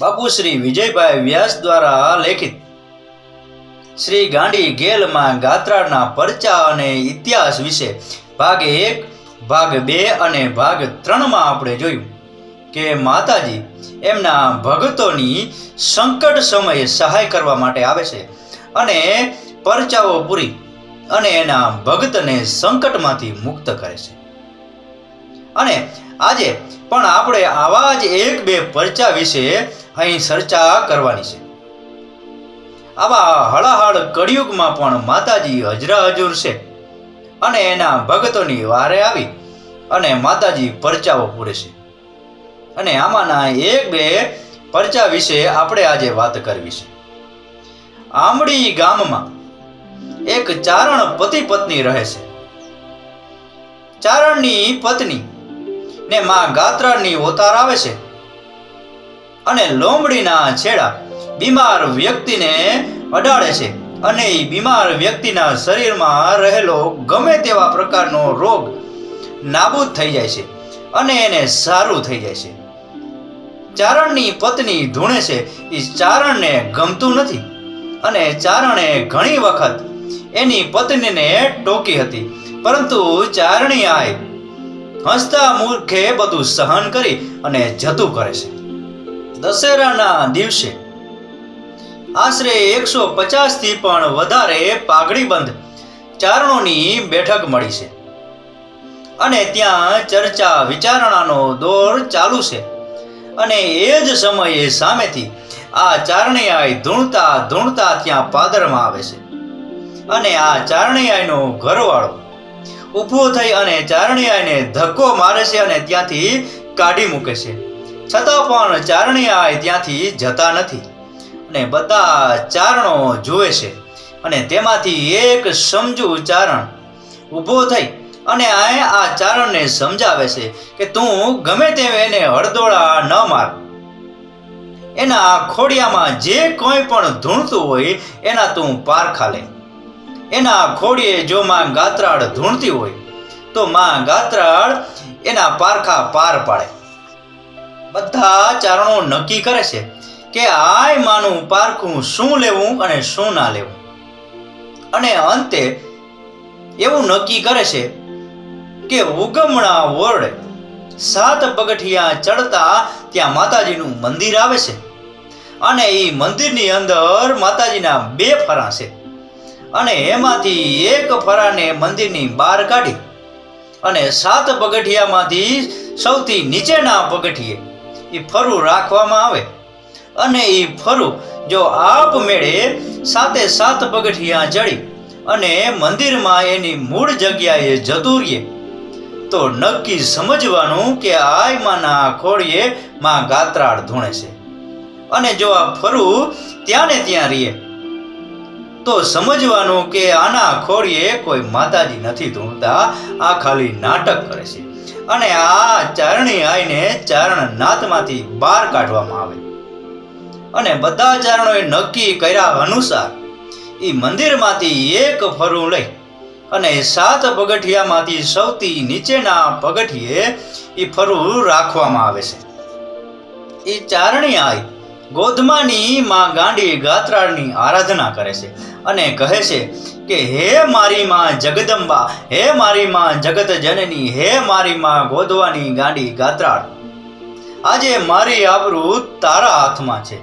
બાપુ શ્રી વિજયભાઈ વ્યાસ દ્વારા લેખિત. શ્રી ગાંડી ગેલમાં ગાત્રાળના પરચા અને ઇતિહાસ વિશે ભાગ એક, ભાગ બે અને ભાગ ત્રણમાં આપણે જોયું કે માતાજી એમના ભક્તોની સંકટ સમયે સહાય કરવા માટે આવે છે અને પરચાઓ પૂરી અને એના ભક્તને સંકટમાંથી મુક્ત કરે છે. અને આજે. પણ આપણે આવા જ એક બે પરચા વિશે અહીં ચર્ચા કરવાની છે. આવા હળાહળ કળિયુગમાં પણ માતાજી હજરા હજુર છે. અને એના ભક્તોની વારે આવી અને માતાજી પરચાઓ પૂરે છે. અને આમાંના એક બે પરચા વિશે આપણે આજે વાત કરવી છે. આમડી ગામમાં એક ચારણ પતિ પત્ની રહે છે. ચારણની પત્ની ને માં ગાત્રાની ઓતાર આવે છે. અને લોમડીના છેડા બીમાર વ્યક્તિને અડાડે છે અને એ બીમાર વ્યક્તિના શરીરમાં રહેલો ગમે તેવા પ્રકારનો રોગ નાબૂદ થઈ જાય છે અને એને સારું થઈ જાય છે. ચારણની પત્ની ધૂણે છે, એ ચારણને ગમતું નથી અને ચારણે ઘણી વખત એની પત્નીને ટોકી હતી, પરંતુ ચારણી આય હસતા મૂર્ખે બધું સહન કરી અને જતું કરે છે. દશેરાના દિવસે આશરે એકસો પચાસથી પણ વધારે પાઘડીબંધ ચારણોની બેઠક મળી છે. અને ત્યાં ચર્ચા વિચારણાનો દોર ચાલુ છે અને એ જ સમયે સામેથી આ ચારણિયાઈ ધૂણતા ધૂણતા ત્યાં પાદરમાં આવે છે. અને આ ચારણીયાયનો ઘરવાળો ઊભો થઈ અને ચારણિયાઈને ધક્કો મારે છે અને ત્યાંથી કાઢી મૂકે છે. છતાં પણ ચારણિયાઈ ત્યાંથી જતા નથી અને બધા ચારણો જુએ છે અને તેમાંથી એક સમજુ ચારણ ઊભો થઈ અને આ આ ચારણને સમજાવે છે કે તું ગમે તેમ એને હળદોળા ન માર. એના ખોડિયામાં જે કોઈ પણ ધૂણતું હોય એના તું પારખા લે. એના ખોડીએ જો માં ગાત્રાળ ધૂણતી હોય, તો માં ગાત્રાળ એના પારખા પાર પાડે. બધા ચારણો નક્કી કરે છે કે આય માનું પારખું શું લેવું અને શું ના લેવું. અને અંતે એવું નક્કી કરે છે કે ઉગમણા ઓરડે સાત પગઠિયા ચડતા ત્યાં માતાજીનું મંદિર આવે છે. અને એ મંદિરની અંદર માતાજીના બે ફરા છે. અને એમાંથી એક ફરાને મંદિરની બહાર કાઢી અને સાત પગઠિયામાંથી સૌથી નીચેના પગથિયે એ ફરું રાખવામાં આવે. અને એ ફરું જો આપમેળે સાતે સાત પગઠિયા ચડી અને મંદિરમાં એની મૂળ જગ્યાએ જતું રહીએ તો નક્કી સમજવાનું કે આય માના ખોડીએ માં ગાત્રાળ ધૂણે છે. અને જો આ ફરું ત્યાં ને ત્યાં રહીએ તો સમજવાનું કે આના ખોડીએ કોઈ માતાજી નથી ધૂણતા આ ખાલી નાટક કરે છે. અને આ ચારણી આઈને ચારણ નાતમાંથી બહાર કાઢવામાં આવે. અને બધા ચારણોએ નક્કી કર્યા અનુસાર એ મંદિરમાંથી એક ફરું લઈ અને સાત પગઠિયામાંથી સૌથી નીચેના પગઠિયે એ ફરું રાખવામાં આવે છે. એ ચારણી આઈ ગોધમાની માં ગાંડી ગાત્રાળની આરાધના કરે છે અને કહે છે કે, હે મારી માં જગદંબા, હે મારી માં જગત જનની હે મારી માં ગોધવાની ગાંડી ગાત્રાળ. આજે મારી આબરૂ તારા હાથમાં છે.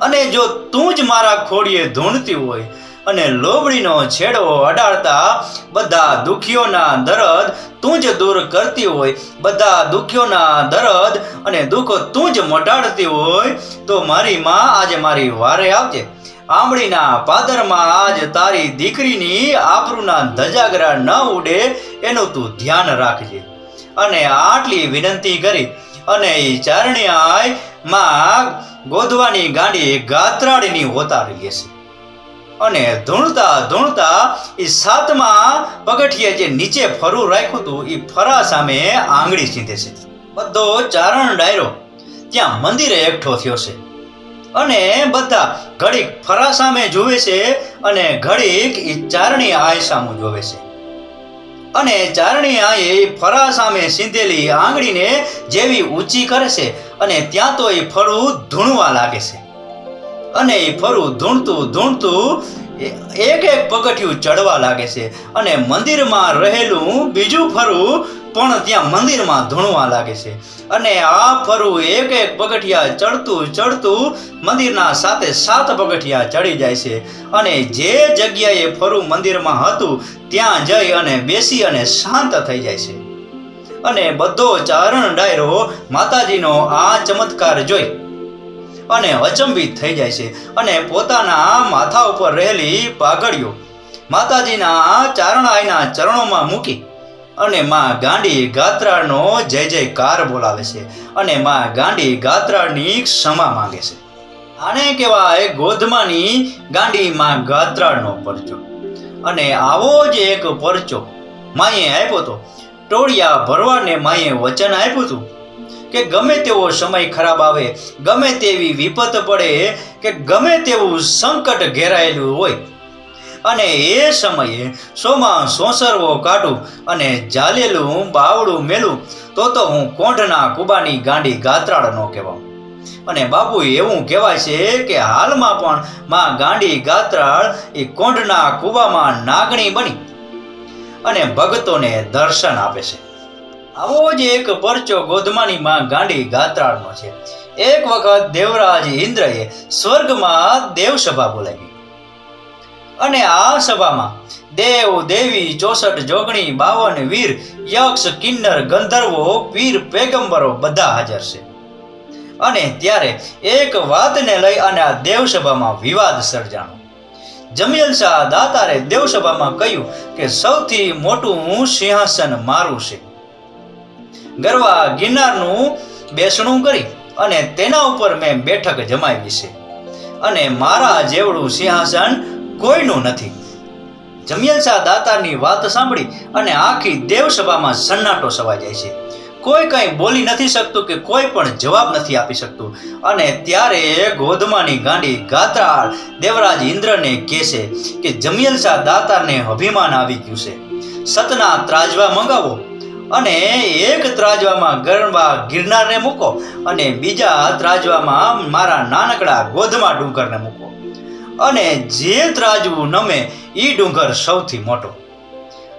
અને જો તું જ મારા ખોડીએ ધૂણતી હોય અને લોબડીનો છેડો અડાડતા બધા દુખીઓના દરદ તું જ દૂર કરતી હોય, બધા દુખ્યોના દરદ અને દુઃખો તું જ મટાડતી હોય, તો મારી માં આજે મારી વારે આવજે. આંબળીના પાદરમાં આજ તારી દીકરીની આબરૂના ધજાગરા ન ઉડે, એનું તું ધ્યાન રાખજે. અને આટલી વિનંતી કરી, અને એ ચારણિયાયમાં ગોધવાની ગાંડી ગાત્રાડીની હોતા રહી છે અને ધૂણતા ધૂણતા એ સાતમા પગથિયે જે નીચે ફરું રાખ્યું હતું એ ફરા સામે આંગળી સીધે છે. બધો ચારણ ડાયરો ત્યાં મંદિરે એકઠો થયો છે. અને બધા ઘડીક ફરા સામે જોવે છે અને ઘડીક એ ચારણી આય સામું જોવે છે. અને ચારણી આયે ફરા સામે સીંધેલી આંગળીને જેવી ઊંચી કરે છે અને ત્યાં તો એ ફરું ધૂણવા લાગે છે. અને એ ફરું ધૂણતું ધૂણતું એક એક પગથિયું ચડવા લાગે છે. અને મંદિરમાં રહેલું બીજું ફરું પણ ત્યાં મંદિરમાં ધૂણવા લાગે છે. અને આ ફરું એક એક પગથિયા ચડતું ચડતું મંદિરના સાથે સાત પગથિયા ચડી જાય છે. અને જે જગ્યાએ ફરું મંદિરમાં હતું, ત્યાં જઈ અને બેસી અને શાંત થઈ જાય છે. અને બધો ચારણ ડાયરો માતાજીનો આ ચમત્કાર જોઈ અને અચંબિત થઈ જાય છે અને પોતાના માથા ઉપર રહેલી પાઘડીઓ માતાજીના ચારણાઈના ચરણોમાં મૂકી અને માં ગાંડી ગાત્રાળનો જય જયકાર બોલાવે છે અને માં ગાંડી ગાત્રાળની ક્ષમા માંગે છે. આને કહેવાય ગોધમાની ગાંડી માં ગાત્રાળનો પરચો. અને આવો જ એક પરચો માએ આપ્યો તો ટોળિયા ભરવાડને માએ વચન આપ્યું હતું. કે ગમે તેવો સમય ખરાબ આવે, ગમે તેવી વિપત પડે, કે ગમે તેવું સંકટ ઘેરાયેલું હોય. અને એ સમયે સોમાં સોસરવો કાઢું અને જાલેલું બાવડું મેલું, તો તો હું કોંઢના કુબાની ગાંડી ગાત્રાળ નો કહેવાઉં. અને બાપુ એવું કહેવાય છે કે હાલમાં પણ માં ગાંડી ગાત્રાળ એ કોંઢના કુબામાં નાગણી બની અને ભગતોને દર્શન આપે છે. આવો જ એક પરચો ગોધમાની માં ગાંડી ગાત્રાળનો છે. એક વખત દેવરાજ ઇન્દ્રએ સ્વર્ગમાં દેવસભા બોલાવી. અને આ સભામાં દેવ દેવી ચોસઠ જોગણી બાવન વીર યક્ષ કિન્નર ગંધર્વો પીર પેગંબરો બધા હાજર છે. અને ત્યારે એક વાતને લઈ અને આ દેવસભામાં વિવાદ સર્જાણો. જમીલ શાહ દાતારે દેવસભામાં કહ્યું કે સૌથી મોટું સિંહાસન મારું છે. ગરવા ગિરનારનું બેસણું કરી અને તેના ઉપર મેં બેઠક જમાવી છે. અને મારા જેવડું સિંહાસન કોઈનું નથી. જમિયલ શાહ દાતારની વાત સાંભળી અને આખી દેવસભામાં સન્નાટો સવાઈ જાય છે. કોઈ કંઈ બોલી નથી શકતું કે કોઈ પણ જવાબ નથી આપી શકતું. અને ત્યારે ગોધમાની ગાંડી ગાત્રાળ દેવરાજ ઇન્દ્રને કહેશે કે જમિયલ શાહ દાતારને અભિમાન આવી ગયું છે. સતના ત્રાજવા મંગાવો. અને એક ત્રાજવામાં ગરબા ગિરનારને મૂકો અને બીજા ત્રાજવામાં મારા નાનકડા ગોધમા ડુંગરને મૂકો. અને જે ત્રાજવું નમે એ ડુંગર સૌથી મોટો.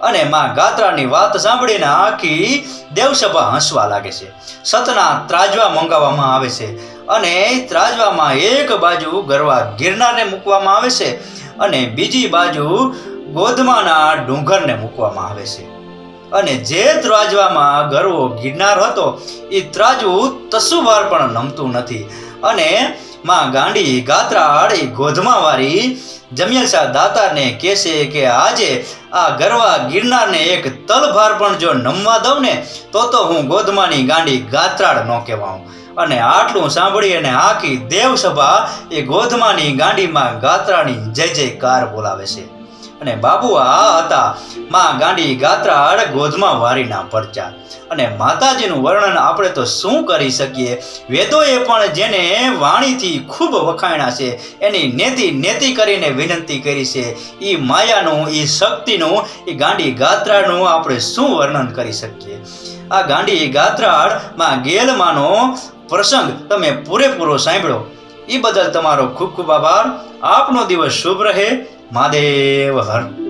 અને માં ગાત્રાની વાત સાંભળીને આખી દેવસભા હસવા લાગે છે. સતના ત્રાજવા મંગાવવામાં આવે છે અને ત્રાજવામાં એક બાજુ ગરવા ગિરનારને મૂકવામાં આવે છે અને બીજી બાજુ ગોધમાના ડુંગરને મૂકવામાં આવે છે. અને જે ત્રાજવામાં ગરવો ગિરનાર હતો એ ત્રાજવું તસુવાર પણ નમતું નથી. અને માં ગાંડી ગાત્રાળ એ ગોધમાવાળી જમિયલ શાહ દાતારને કહેશે કે આજે આ ગરવા ગિરનારને એક તલભાર પણ જો નમવા દઉં ને, તો તો હું ગોધમાની ગાંડી ગાત્રાળ ન કહેવાઉં. અને આટલું સાંભળી અને આખી દેવસભા એ ગોધમાની ગાંડીમાં ગાત્રાની જય જયકાર બોલાવે છે. અને બાબુ આ હતા. માં ગાંડી ગાત્રાળ ગોધમા વારીના પરચા. અને માતાજીનું વર્ણન આપણે તો શું કરી શકીએ? વેદોએ પણ જેને વાણીથી ખૂબ વખાણ્યા છે, એની નેતિ નેતિ કરીને વિનંતી કરી છે. એ માયાનું એ શક્તિનું એ ગાંડી ગાત્રાળનું આપણે શું વર્ણન કરી શકીએ? આ ગાંડી ગાત્રાળમાં ગેલમાંનો પ્રસંગ તમે પૂરેપૂરો સાંભળ્યો એ બદલ તમારો ખૂબ ખૂબ આભાર. આપનો દિવસ શુભ રહે. મહાદેવ હર